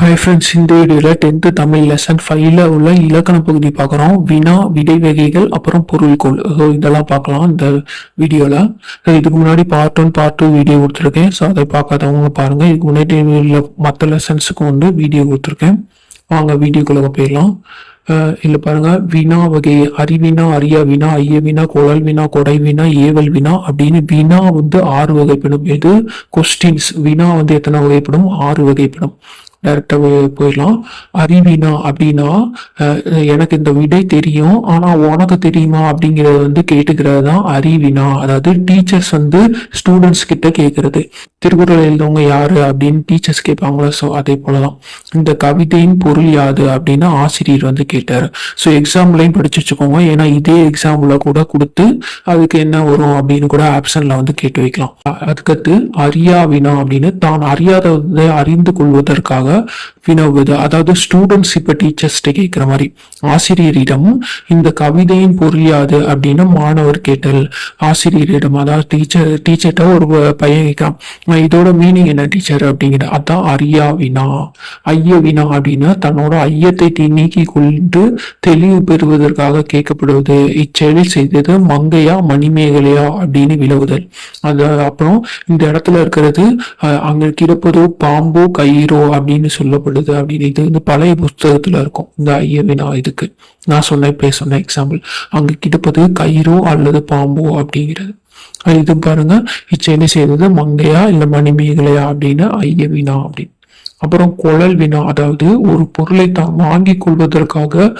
Hi friends இந்த வீடியோவில் tenth Tamil lesson ஃபைவ்ல உள்ள இலக்கண பகுதி பார்க்குறோம். வினா விடை வகைகள் அப்புறம் பொருள்கோள். ஸோ இதெல்லாம் பார்க்கலாம் இந்த வீடியோவில் இதுக்கு முன்னாடி part one part two video கொடுத்துருக்கேன். ஸோ அதை பார்க்காதவங்க பாருங்கள் இதுக்கு முன்னாடி மற்ற லெசன்ஸுக்கும் வந்து வீடியோ கொடுத்துருக்கேன். வாங்க வீடியோக்குள்ள போயிடலாம். Uh, இல்லை பாருங்கள் பாருங்க. வினா வகை அறிவினா அரியா வினா ஐய வினா குழல் வினா கொடை வினா ஏவல் வினா அப்படின்னு வினா வந்து ஆறு வகைப்படும். எது? கொஸ்டின்ஸ் வினா வந்து எத்தனை வகைப்படும்? ஆறு வகைப்படும். டேரெக்டாக போயிடலாம். அறிவினா அப்படின்னா எனக்கு இந்த விடை தெரியும். ஆனால் உனக்கு தெரியுமா அப்படிங்கிறத வந்து கேட்டுக்கிறது தான் அறிவினா. அதாவது டீச்சர்ஸ் வந்து ஸ்டூடெண்ட்ஸ் கிட்ட கேட்கறது திருக்குறள் எழுதவங்க யாரு அப்படின்னு டீச்சர்ஸ் கேட்பாங்களா ஸோ அதே போலதான். இந்த கவிதையின் பொருள் யாது அப்படின்னு ஆசிரியர் வந்து கேட்டார். ஸோ எக்ஸாம்லையும் படிச்சு வச்சுக்கோங்க. ஏன்னா இதே எக்ஸாம்பிள கூட கொடுத்து அதுக்கு என்ன வரும் அப்படின்னு கூட ஆப்ஷன்ல வந்து கேட்டு வைக்கலாம். அதுக்கடுத்து அறியா வினா அப்படின்னு தான் அறியாததை அறிந்து கொள்வதற்காக வினவுவது அதாவது ஸ்டூடெண்ட்ஸ் இப்ப டீச்சர்ஸ்ட கேட்கிற மாதிரி ஆசிரியரிடம் இந்த கவிதையின் பொருள் யாது அப்படின்னு மாணவர் கேட்டல். ஆசிரியரிடம் அதாவது டீச்சர் டீச்சர்கிட்ட ஒரு பையன் கேட்கிறான் இதோட மீனிங் என்ன டீச்சர் அப்படிங்கிற அதான் அரியா வினா ஐய வினா அப்படின்னா தன்னோட ஐயத்தை நீக்கி கொண்டு தெளிவு பெறுவதற்காக கேட்கப்படுவது இச்செயலில் செய்தது மங்கையா மணிமேகலையா அப்படின்னு விலவுதல் அது அப்புறம் இந்த இடத்துல இருக்கிறது அஹ், அங்க கிடப்பதோ பாம்போ கயிறோ அப்படின்னு சொல்லப்படுது அப்படின்னு இது வந்து பழைய புஸ்தகத்துல இருக்கும். இந்த ஐய வினா இதுக்கு. நான் சொன்ன இப்ப சொன்ன எக்ஸாம்பிள் அங்க கிடப்பது கயிறோ அல்லது பாம்போ அப்படிங்கிறது. அஹ் இது பாருங்க இச்செயலை செய்தது? மங்கையா இல்ல மணிமேகலையா அப்படின்னு ஐய வினா அப்படின்னு. அப்புறம் குழல் வினா அதாவது ஒரு பொருளை தான் வாங்கிக் கொள்வதற்காக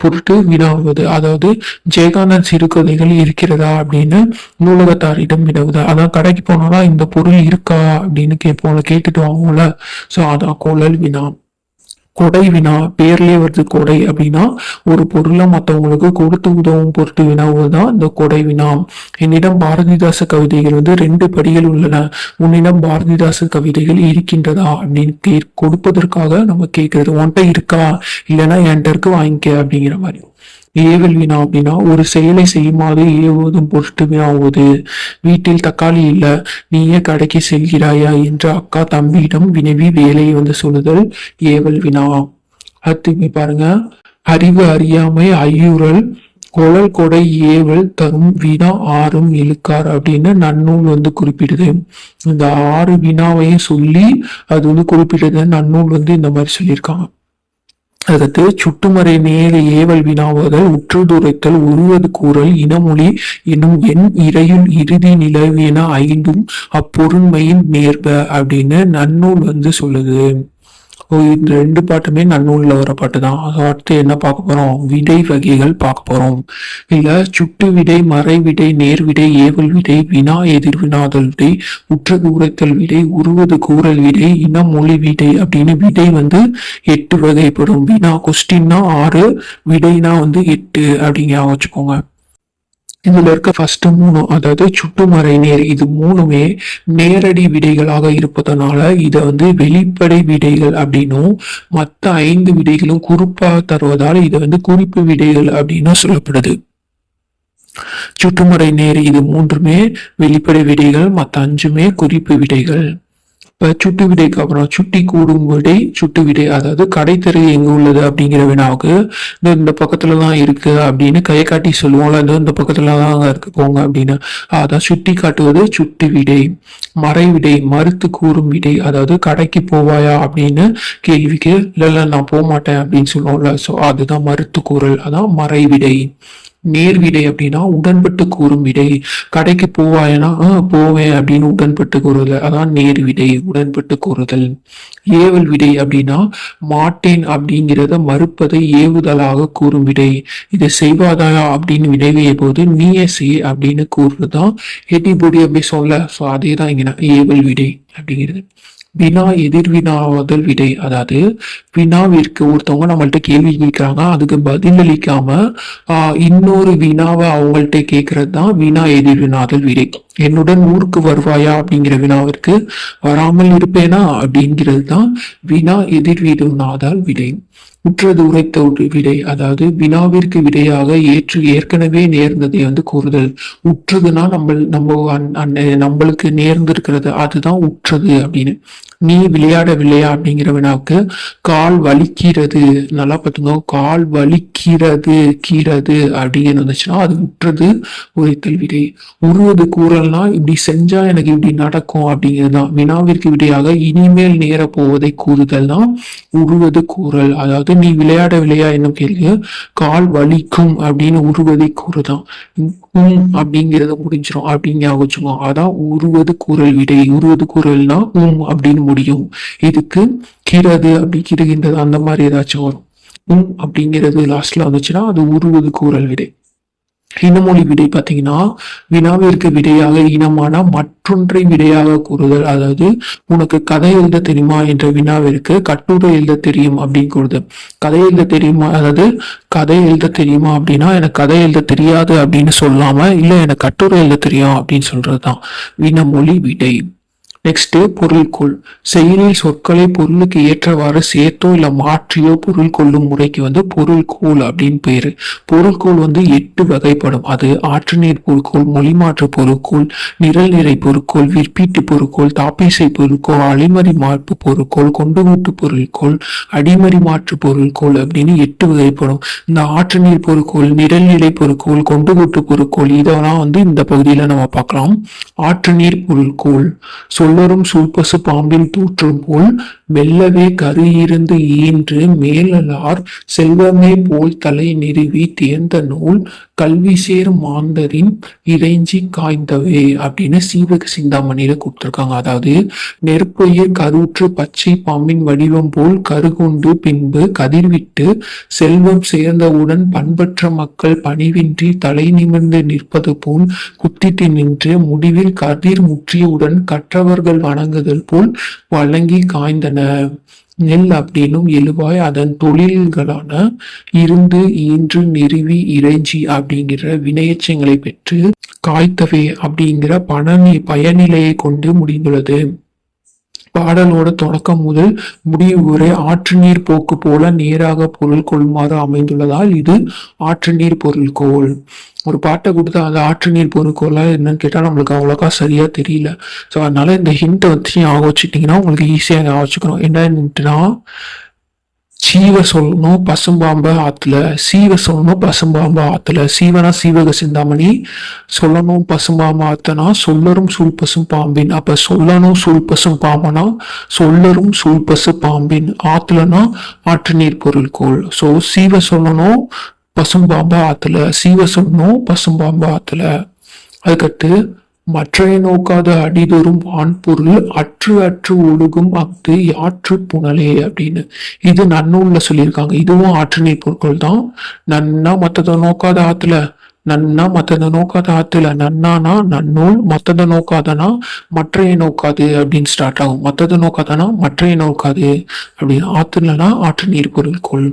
பொருட்டு வினவுவது. அதாவது ஜெயகாந்தன் சிறுகதைகள் இருக்கிறதா அப்படின்னு நூலகத்தாரிடம் வினவுது. அதான் கடைக்கு போனோம்னா இந்த பொருள் இருக்கா? அப்படின்னு கேட்போம்ல கேட்டுட்டு வாங்குவோம்ல. சோ அதான் குழல் வினா. கொடை வினா பேர்லயே வருது கொடை அப்படின்னா ஒரு பொருளை மற்றவங்களுக்கு கொடுத்து உதவும் பொருட்டு வினாவுதான் இந்த கொடை வினா. என்னிடம் பாரதிதாச கவிதைகள் வந்து ரெண்டு படிகள் உள்ளன. உன்னிடம் பாரதிதாச கவிதைகள் இருக்கின்றதா அப்படின்னு கே கொடுப்பதற்காக நம்ம கேட்கறது உன்கிட்ட இருக்கா? இல்லைன்னா என்கிட்ட இருக்கு வாங்கிக்க அப்படிங்கிற மாதிரி. ஏவல் வினா அப்படின்னா ஒரு செயலை செய்யுமாறு ஏவுவதும் பொருட்டு வினாவுவது வீட்டில் தக்காளி இல்ல நீயே கடைக்கு செல்கிறாயா என்று அக்கா தம்பியிடம் வினவி வேலையை வந்து சொல்லுதல் ஏவல் வினா அடுத்து பாருங்க. அறிவு அறியாமை ஐயுறல் குழல் கொடை ஏவல் தரும் வினா ஆறும் இழுக்கார் அப்படின்னு நன்னூல் வந்து குறிப்பிடுது. இந்த ஆறு வினாவையும் சொல்லி அது வந்து குறிப்பிடுது. நன்னூல் வந்து இந்த மாதிரி சொல்லியிருக்காங்க. அடுத்து சுட்டுமறை நேர ஏவல் வினாவுதல் உற்றுதுரைத்தல் உருவது கூறல் இனமொழி என்னும் என் இறையுள் இறுதி நிலவின ஐந்தும் அப்பொருண்மையின் நேர்வ அப்படின்னு நன்னூல் வந்து சொல்லுது. இந்த ரெண்டு பாட்டுமே நன்னூல்ல வர பாட்டு தான் அடுத்து என்ன பார்க்க போகிறோம் விடை வகைகள் பார்க்க போகிறோம் இல்லை சுட்டு விடை மறை விடை நேர் விடை ஏவல் விடை வினா எதிர்வினாதல் விடை உற்ற தூரத்தல் விடை உருவது கூறல் விடை இனம் மொழி விடை அப்படின்னு விடை வந்து எட்டு வகைப்படும். வினா கொஸ்டின்னா ஆறு விடைனா வந்து எட்டு அப்படிங்க வச்சுக்கோங்க. இதுல இருக்க ஃபர்ஸ்ட் மூணு அதாவது சுட்டுமறை நேர் இது மூணுமே நேரடி விடைகளாக இருப்பதனால இதை வந்து வெளிப்படை விடைகள் அப்படின்னும் மற்ற ஐந்து விடைகளும் குறிப்பாக தருவதால் இது வந்து குறிப்பு விடைகள் அப்படின்னு சொல்லப்படுது. சுற்றுமுறை நேர் இது மூன்றுமே வெளிப்படை விடைகள் மற்ற அஞ்சுமே குறிப்பு விடைகள். இப்ப சுட்டு விடைக்கு அப்புறம் சுட்டி கூடும் விடை சுட்டு விடை அதாவது கடைத்தெரு எங்க உள்ளது அப்படிங்கிற வினாவுக்கு இந்த இந்த தான் இருக்கு அப்படின்னு கையை காட்டி சொல்லுவோம்ல இந்த இந்த பக்கத்துல தான் இருக்கு போங்க அப்படின்னு. அதான் சுட்டி காட்டுவது சுட்டு விடை மறை விடை மறுத்து கூறும் விடை அதாவது கடைக்கு போவாயா அப்படின்னு கேள்விக்கு இல்ல இல்ல நான் போக மாட்டேன் அப்படின்னு சொல்லுவோம்ல சோ அதுதான் மறுத்து கூறல் அதான் மறை விடை நேர் விடை அப்படின்னா உடன்பட்டு கூறும் விடை. கடைக்கு போவாயனா "ஆ, போவேன் அப்படின்னு உடன்பட்டு கூறுதல். அதான் நேர் விடை உடன்பட்டு கூறுதல். ஏவல் விடை அப்படின்னா மாட்டேன் அப்படிங்கிறத மறுப்பதை ஏவுதலாக கூறும் விடை. இதை செய்வாதாயா அப்படின்னு வினைவிய போது நீயே செய் அப்படின்னு கூறுறதுதான் எட்டிபொடி அப்படி சொல்ல. ஸோ அதே தான் இங்க நான் ஏவல் விடை அப்படிங்கிறது. வினா எதிர்வினாவதல் விடை. அதாவது வினாவிற்கு ஒருத்தவங்க நம்மள்ட்ட கேள்வி கேட்கிறாங்க அதுக்கு பதிலளிக்காம ஆஹ் இன்னொரு வினாவை அவங்கள்ட்ட கேட்கறது தான் வினா எதிர்வினாதல் விடை. என்னுடன் ஊருக்கு வருவாயா அப்படிங்கிற வினாவிற்கு வராமல் இருப்பேனா அப்படிங்கிறது தான் வினா எதிர்வினாதால் விடை. உற்றது உரைத்த ஒரு விடை அதாவது வினாவிற்கு விடையாக ஏற்று ஏற்கனவே நேர்ந்ததை வந்து கூறுதல். உற்றதுன்னா நம்ம நம்ம அன்ன- நம்மளுக்கு நேர்ந்திருக்கிறது அதுதான் உற்றது அப்படின்னு. நீ விளையாடவில்லையா அப்படிங்கிற வினாவுக்கு கால் வலிக்கிறது. நல்லா பார்த்துக்கோங்க கால் வலிக்கிறது கீறது அப்படின்னு வந்துச்சுன்னா அது உற்றது உரைத்தல் விடை உருவது கூறல்னா இப்படி செஞ்சா எனக்கு இப்படி நடக்கும் அப்படிங்கிறது தான். வினாவிற்கு விடையாக இனிமேல் நேர போவதை கூறுதல் தான் உருவது கூறல். அதாவது நீ விளையாடவில்லையா என்னும் கேள்வி கால் வலிக்கும் அப்படின்னு உருவதை கூறுதான். உம் அப்படிங்கிறத முடிஞ்சிடும் அப்படிங்க ஞாபகம் வச்சுக்கோ. அதான் உருவது கூறல் விடை. உருவது கூறல்னா உம் அப்படின்னு முடியும். இதுக்கு கீறது அப்படி கிருகின்றது அந்த மாதிரி ஏதாச்சும் வரும். உம் அப்படிங்கிறது லாஸ்ட்ல வந்துச்சுன்னா அது உருவது கூறல் விடை. இனமொழி விடை பார்த்தீங்கன்னா வினாவிற்கு விடையாக இனமான மற்றொன்றை விடையாக கூறுதல். அதாவது உனக்கு கதை எழுத தெரியுமா என்ற வினாவிற்கு கட்டுரை எழுத தெரியும் அப்படின்னு கூறுது கதை எழுத தெரியுமா அதாவது கதை எழுத தெரியுமா அப்படின்னா எனக்கு கதை எழுத தெரியாது அப்படின்னு சொல்லாம இல்ல எனக்கு கட்டுரை எழுத தெரியும் அப்படின்னு சொல்றதுதான். வினமொழி விடை. நெக்ஸ்ட் பொருள்கோள். செயலில் சொற்களை பொருளுக்கு ஏற்றவாறு சேர்த்தோ இல்ல மாற்றியோ பொருள் கொள்ளும் முறைக்கு வந்து பொருள்கோள் அப்படின்னு பேரு. பொருள்கோள் வந்து எட்டு வகைப்படும். அது ஆற்று நீர் பொருட்கோள் மொழிமாற்று பொருட்கோள் நிரல் நிறை பொருட்கோள் விற்பீட்டு பொருட்கோள் தாப்பேசை பொருட்கோள் அழிமறி மாற்று பொருட்கோள் கொண்டுகூட்டு பொருட்கோள் அடிமறி மாற்று பொருட்கோள் அப்படின்னு எட்டு வகைப்படும். இந்த ஆற்று நீர் பொருட்கோள் நிரல் நிலை பொருட்கோள் கொண்டுகூட்டு பொருட்கோள் இதெல்லாம் வந்து இந்த பகுதியில நம்ம பார்க்கலாம். ஆற்று நீர் பொருட்கோள் சொல்லரும் சூழ்பசு பாம்பின் தூற்றும் போல் மெல்லவே கருகிருந்து ஈன்று மேலலார் செல்வமே போல் தலை நிறுவி தேர்ந்த நூல் கல்வி சேர் மாந்தரின் இறைஞ்சி காய்ந்தவே அப்படின்னு சீவக சிந்தாமணியில கொடுத்துருக்காங்க. அதாவது நெருப்பையில் கருற்று பச்சை பாம்பின் வடிவம் போல் கருகொண்டு பின்பு கதிர்விட்டு செல்வம் சேர்ந்தவுடன் பண்பற்ற மக்கள் பணிவின்றி தலை நிமிர்ந்து நிற்பது போல் குத்திட்டு நின்று முடிவில் கதிர் முற்றியவுடன் கற்றவர் கற்றவர்கள் வணங்குதல் போல் வழங்கி காய்ந்தன. நெல் அப்படின்னும் எழுவாய் அதன் தொழில்களான இருந்து ஈன்று நிறுவி இறைஞ்சி அப்படிங்கிற வினையச்சங்களை பெற்று காய்த்தவே அப்படிங்கிற பணி பயனிலையை கொண்டு முடிந்துள்ளது. பாடலோட தொடக்கம் முதல் முடிவு வரை ஆற்று நீர் போக்கு போல நேராக பொருள் கொள்ளுமாறு அமைந்துள்ளதால் இது ஆற்று நீர் பொருள்கோள் ஒரு பாட்டை கொடுத்தா அந்த ஆற்று நீர் பொருட்கோளா என்னன்னு கேட்டால் நம்மளுக்கு அவ்வளோக்கா சரியா தெரியல. ஸோ அதனால இந்த ஹிண்ட்டை வச்சு ஞாபகம் வச்சுட்டிங்கன்னா உங்களுக்கு ஈஸியாக ஞாபகம் வச்சுக்கணும். என்னன்னுட்டுனா சீவ சொல்லணும் பசும்பாம்ப ஆத்துல சீவ சொல்லணும் பசும்பாம்பு ஆத்துல சீவனா சீவக சிந்தாமணி சொல்லணும் பசும்பாம்பு ஆத்தனா சொல்லரும் சூழ் பசும் பாம்பின். அப்ப சொல்லணும் சூழ் பசும் பாம்பனா சொல்லரும் சூழ் பசு பாம்பின். ஆத்துலனா ஆற்று நீர் பொருள் கோள். ஸோ சீவ சொல்லணும் பசும்பாம்பு ஆத்துல சீவ சொல்லணும் பசும்பாம்பு ஆத்துல. அதுக்கடுத்து மற்றைய நோக்காத அடிதொரும் வான்பொருள் அற்று அற்று ஒழுகும் அஃது யாற்று புனலே அப்படின்னு. இது நன்னூல்ல சொல்லியிருக்காங்க. இதுவும் ஆற்று பொருட்கள் தான் நன்னா மற்றதை நோக்காத ஆற்றுல நன்னா மத்தத நோக்காத ஆத்துல நன்னானா நன்னூல் மத்தத நோக்காதனா மற்றைய நோக்காது அப்படின்னு ஸ்டார்ட் ஆகும். மத்தத நோக்காதனா மற்றைய நோக்காது அப்படின்னு ஆத்துலனா ஆற்று நீர் பொருட்கொள்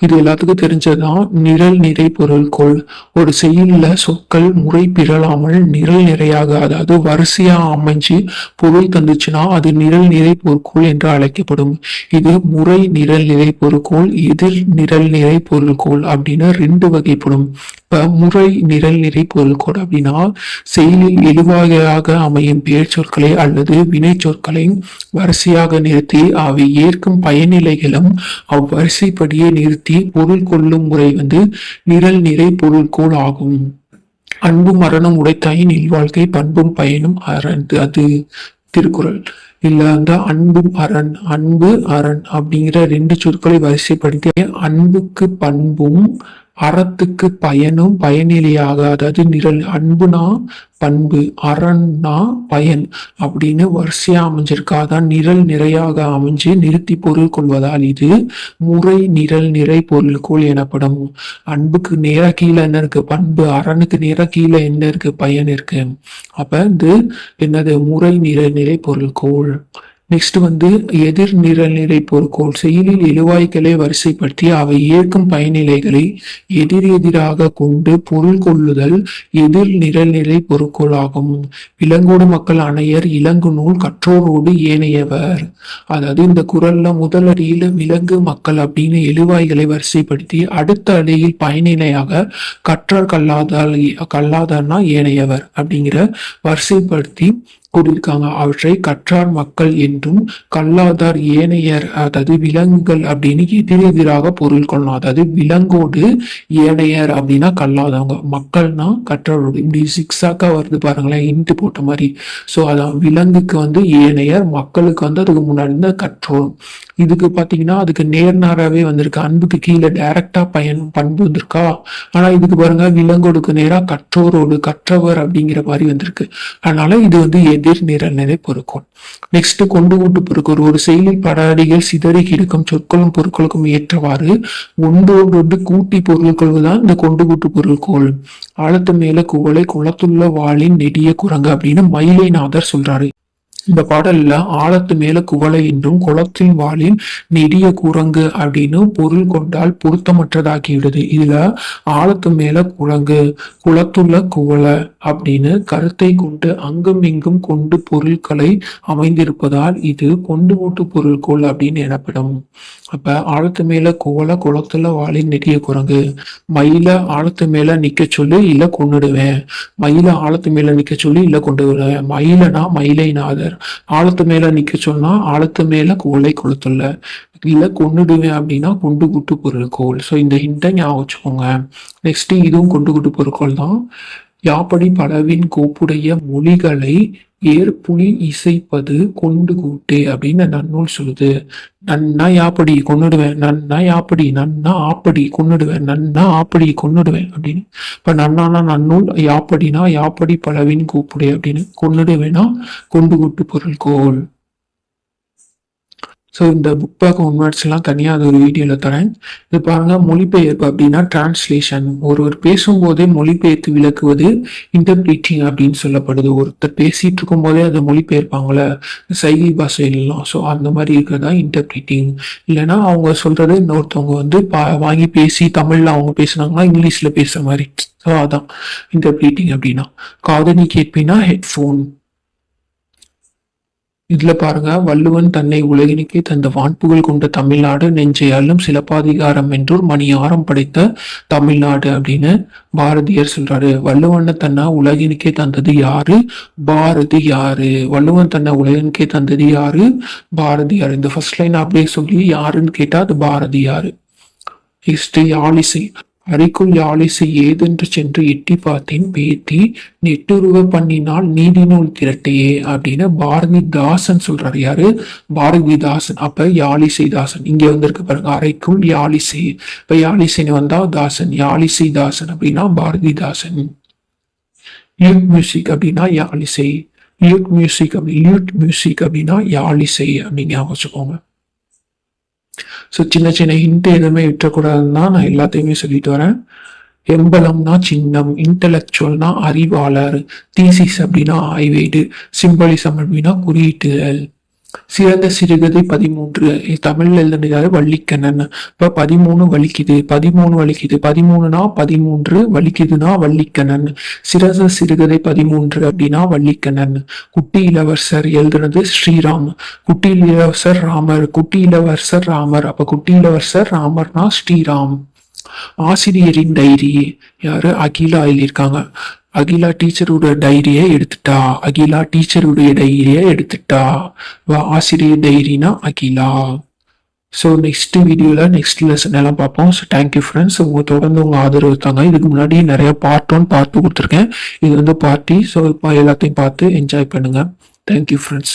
இது எல்லாத்துக்கும் தெரிஞ்சதுதான் நிரல் நிறை பொருள்கோள் ஒரு செயலில் சொற்கள் முறை பிறழாமல் நிரல் நிறையாக அதாவது வரிசையா அமைஞ்சு பொருள் தந்துச்சுன்னா அது நிரல் நிறை பொருட்கோள் என்று அழைக்கப்படும். இது முறை நிரல் நிறை பொருட்கோள் எதிர் நிரல் நிறை பொருட்கோள் அப்படின்னு ரெண்டு வகைப்படும். முறை நிரல் நிறை பொருட்கோள் அப்படின்னா செயலில் எழுவாயாக அமையும் பெயர் சொற்களை அல்லது வினை சொற்களை வரிசையாக நிறுத்தி அவை ஏற்கும் பயனிலைகளும் அவ்வரிசைப்படியே நிறுத்தி பொருள் கொள்ளும் முறை வந்து நிரல் நிறை பொருட்கோள் ஆகும். அன்பு மரணம் உடைத்தாயின் இல்வாழ்க்கை பண்பும் பயனும் அரண் அது திருக்குறள். இல்ல அந்த அன்பும் அரண் அன்பு அரண் அப்படிங்கிற ரெண்டு சொற்களை வரிசைப்படுத்தி அன்புக்கு பண்பும் அறத்துக்கு பயனும் பயனிலையாக அதாவது நிரல் அன்புனா பண்பு அறன்னா பயன் அப்படின்னு வரிசையா அமைஞ்சிருக்கா. தான் நிரல் நிறையாக அமைஞ்சு நிறுத்தி பொருள் கொள்வதால் இது முறை நிரல் நிறை பொருள்கோள் எனப்படும். அன்புக்கு நேர கீழே என்ன இருக்கு? பண்பு அரணுக்கு நேர கீழே என்ன இருக்கு? பயன் இருக்கு. அப்ப வந்து என்னது? முறை நிரல் நிறை பொருள்கோள். நெக்ஸ்ட் வந்து எதிர் நிரல் நிறை பொருட்கோள் செயலில் எழுவாய்களை வரிசைப்படுத்தி அவை ஏற்கும் பயனிலைகளை எதிர் எதிராக கொண்டு பொருள் கொள்ளுதல் எதிர் நிரல் நிறை பொருட்கோள் ஆகும் விலங்கோடு மக்கள் அணையர் இலங்கு நூல் கற்றோரோடு ஏனையவர். அதாவது இந்த குரல்ல முதல் அடியில விலங்கு மக்கள் அப்படின்னு எழுவாய்களை வரிசைப்படுத்தி அடுத்த அடியில் பயனிலையாக கற்றார் கல்லாதால் கல்லாதார்னா ஏனையவர் அப்படிங்கிற வரிசைப்படுத்தி கூறியிருக்காங்க அவற்றை கற்றார் மக்கள் என்றும் கல்லாதார் ஏனையர் அதாவது விலங்குகள் அப்படின்னு எதிரெதிராக பொருள் கொள்ளலாம். அதாவது விலங்கோடு ஏனையர் அப்படின்னா கல்லாதவங்க. மக்கள்னா கற்றவரோடு இப்படி சிக்ஸாக்கா வருது பாருங்களேன் இன்ட்டு போட்ட மாதிரி. ஸோ அதான் விலங்குக்கு வந்து ஏனையர் மக்களுக்கு வந்து அதுக்கு முன்னாடி இருந்த கற்றோர். இதுக்கு பார்த்தீங்கன்னா அதுக்கு நேர்நாராகவே வந்திருக்கு. அன்புக்கு கீழே டைரக்டா பயன் பண்பு வந்திருக்கா? ஆனால் இதுக்கு பாருங்க விலங்கோடுக்கு நேராக கற்றோரோடு கற்றவர் அப்படிங்கிற மாதிரி வந்திருக்கு. அதனால இது வந்து எதிர் நிரல்நிலை பொறுக்கும். நெக்ஸ்ட் கொண்டு கூட்டு பொருட்கள் ஒரு செயலில் படாடிகள் சிதறி கிடக்கும். சொற்களும் பொருட்களுக்கும் ஏற்றவாறு ஒன்றோடொன்று கூட்டி பொருள் கொள்வதுதான் இந்த கொண்டு கூட்டு பொருட்கோள் ஆழத்து மேல குவளை குளத்துள்ள வாளின் நெடிய குரங்கு அப்படின்னு மயிலை நாதர் சொல்றாரு. இந்த பாடல்ல ஆழத்து மேல குவளை என்றும் குளத்தின் வாளின் நெடிய குரங்கு அப்படின்னு பொருள் கொண்டால் பொருத்தமற்றதாகிவிடுது. இதுல ஆழத்து மேல குரங்கு குளத்துள்ள குவளை அப்படின்னு கருத்தை கொண்டு அங்கும் இங்கும் கொண்டு பொருட்களை அமைந்திருப்பதால் இது கொண்டு ஓட்டு பொருட்கோள் அப்படின்னு எனப்படும். அப்ப ஆழத்து மேல குவளை குளத்துல வாளின் நெடிய குரங்கு. மயில ஆழத்து மேல நிக்க சொல்லி இல்ல கொண்டுடுவேன் மயில ஆழத்து மேல நிக்க சொல்லி இல்ல கொண்டு விடுவேன் மயிலனா மயிலை நாதர் ஆழத்து மேல நிக்க சொன்னா ஆழத்து மேல கோலை குளத்துல இல்ல கொன்னுடுவேன் அப்படின்னா கொண்டு குட்டு பொருட்கோள் ஸோ இந்த ஹிண்ட்டை ஞாபகம் வச்சுக்கோங்க. நெக்ஸ்ட் இதுவும் கொண்டு குட்டு பொருட்கள் தான். யாப்படி பலவின் கோப்புடைய மொழிகளை ஏற்புலி இசைப்பது கொண்டு கூட்டே அப்படின்னு நன்னூல் சொல்லுது. நன்னா யாப்படி கொன்னுடுவேன் நன்னா யாப்படி நன்னா ஆப்படி கொன்னுடுவேன் நன்னா ஆப்படி கொன்னுடுவேன் அப்படின்னு. இப்ப நன்னானா நன்னூல் யாப்படினா யாப்படி பலவின் கூப்புடை அப்படின்னு. கொண்டுடுவேனா கொண்டு கூட்டு பொருள் கோல். ஸோ இந்த புக் பேக் ஒன்வர்ட்ஸ் தனியாக அது ஒரு வீடியோவில் தரேன். இது பாருங்கள் மொழிபெயர்ப்பு அப்படின்னா டிரான்ஸ்லேஷன் ஒருவர் பேசும்போதே மொழிபெயர்த்து விளக்குவது இன்டர்பிரீட்டிங் அப்படின்னு சொல்லப்படுது. ஒருத்தர் பேசிகிட்டு இருக்கும்போதே அதை மொழிபெயர்ப்பாங்களே சைகை பாஷையிலாம் ஸோ அந்த மாதிரி இருக்கிறதா இன்டர்பிரீட்டிங் இல்லைன்னா அவங்க சொல்கிறது இன்னொருத்தவங்க வந்து பா வாங்கி பேசி தமிழில் அவங்க பேசுனாங்கன்னா இங்கிலீஷில் பேசுற மாதிரி. ஸோ அதான். இன்டர்பிரீட்டிங் அப்படின்னா. காதணி கேட்பினா ஹெட்ஃபோன் இதுல பாருங்க வள்ளுவன் தன்னை உலகினுக்கே தந்த வான்புகள் கொண்ட தமிழ்நாடு நெஞ்சை சிலப்பாதிகாரம் என்றோர் மணியாரம் படைத்த தமிழ்நாடு அப்படின்னு பாரதியார் சொல்றாரு. வள்ளுவனை தன்னை உலகினுக்கே தந்தது யாரு? பாரதி யாரு வள்ளுவன் தன்னை உலகினுக்கே தந்தது யாரு? பாரதியார். இந்த ஃபர்ஸ்ட் லைன் அப்படியே சொல்லி யாருன்னு கேட்டா அது பாரதியாரு. ஹிஸ்டரி ஆலிசை அறைக்குள் யாழிசை ஏதென்று சென்று எட்டி பார்த்தேன். பேத்தி நெட்டுருவ பண்ணினால் நீதிநூல் திரட்டையே அப்படின்னு பாரதிதாசன் சொல்றாரு. யாரு? பாரதிதாசன். அப்ப யாழிசை தாசன். இங்க வந்திருக்கு பாருங்க. அறைக்குள் யாழிசை. இப்ப யாழிசைன்னு வந்தா தாசன். யாழிசை தாசன் அப்படின்னா பாரதிதாசன். யூத் மியூசிக் அப்படின்னா யாழிசை. யூத் மியூசிக் அப்படி யூத் மியூசிக் அப்படின்னா யாழிசை அப்படின்னு ஞாபகம் வச்சுக்கோங்க. ஸோ சின்ன சின்ன ஹிண்ட் எதுவுமே விட்டுறக்கூடாதுன்னு தான் நான் எல்லாத்தையுமே சொல்லிட்டு வரேன். எம்பலம்னா சின்னம் இன்டலெக்சுவல்னா அறிவாளர் தீசிஸ் அப்படின்னா ஆய்வேடு சிம்பலிசம் அப்படின்னா குறியீட்டுகள். சிறந்த சிறுகதை பதிமூன்று. தமிழ்ல எழுதினதாரு வள்ளிக்கண்ணன். இப்ப பதிமூணு வலிக்குது. பதிமூணு வலிக்குது. பதிமூணுனா பதிமூன்று வலிக்குதுன்னா வள்ளிக்கண்ணன். சிறந்த சிறுகதை பதிமூன்று அப்படின்னா வள்ளிக்கண்ணன். குட்டி இளவரசர் எழுதுனது ஸ்ரீராம். குட்டி இளவரசர் ராமர். குட்டி இளவரசர் ராமர். அப்ப குட்டி இளவரசர் ராமர்னா ஸ்ரீராம். ஆசிரியரின் டைரி. யாரு? அகிலா எழுதியிருக்காங்க. அகிலா டீச்சரோட டைரியை எடுத்துட்டா. அகிலா டீச்சருடைய டைரியை எடுத்துட்டா. வா ஆசிரியர் டைரினா அகிலா. ஸோ நெக்ஸ்ட் வீடியோவில் நெக்ஸ்ட் லெசன் எல்லாம் பார்ப்போம். ஸோ தேங்க்யூ ஃப்ரெண்ட்ஸ் உங்கள் தொடர்ந்து உங்கள் ஆதரவு தாங்க. இதுக்கு முன்னாடி நிறைய பார்ட் ஒன் பார்ட் டூ கொடுத்துருக்கேன். இது வந்து பார்ட்டி ஸோ இப்போ எல்லாத்தையும் பார்த்து என்ஜாய் பண்ணுங்கள் தேங்க்யூ ஃப்ரெண்ட்ஸ்